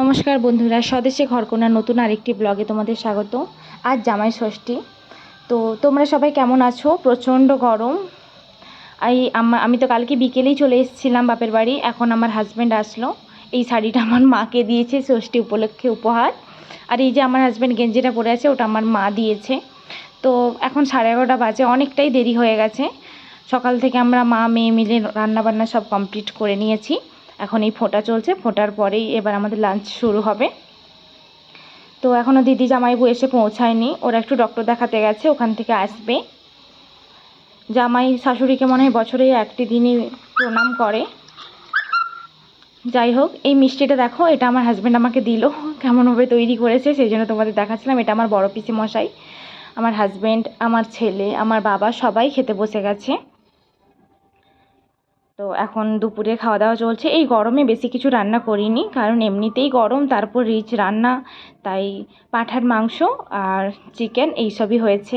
নমস্কার বন্ধুরা, স্বদেশে ঘরকোনা নতুন আরেকটি ব্লগে তোমাদের স্বাগত আজ জামাই ষষ্ঠী। তো তোমরা সবাই কেমন আছো? প্রচণ্ড গরম। এই আমি তো কালকে বিকেলেই চলে এসেছিলাম বাপের বাড়ি। এখন আমার হাজব্যান্ড আসলো। এই শাড়িটা আমার মাকে দিয়েছে ষষ্ঠী উপলক্ষে উপহার। আর এই যে আমার হাজব্যান্ড গেঞ্জিটা পরে আছে, ওটা আমার মা দিয়েছে। তো এখন সাড়ে এগারোটা বাজে, অনেকটাই দেরি হয়ে গেছে। সকাল থেকে আমরা মা, মেয়ে মিলে রান্নাবান্না সব কমপ্লিট করে নিয়েছি। এখন এই ফোঁটা চলছে, ফোঁটার পরেই এবার আমাদের লাঞ্চ শুরু হবে। তো এখনও দিদি জামাইবু এসে পৌঁছায়নি, ওরা একটু ডক্টর দেখাতে গেছে, ওখান থেকে আসবে। জামাই শাশুড়িকে মনে হয় বছরে একটি দিনই প্রণাম করে। যাই হোক, এই মিষ্টিটা দেখো, এটা আমার হাজব্যান্ড আমাকে দিল কেমনভাবে তৈরি করেছে, সেই জন্য তোমাদের দেখাচ্ছিলাম। এটা আমার বড় পিসি মশাই আমার হাজব্যান্ড আমার ছেলে, আমার বাবা সবাই খেতে বসে গেছে। তো এখন দুপুরে খাওয়া দাওয়া চলছে। এই গরমে বেশি কিছু রান্না করিনি, কারণ এমনিতেই গরম, তারপর রিচ রান্না, তাই পাঁঠার মাংস আর চিকেন এইসবই হয়েছে।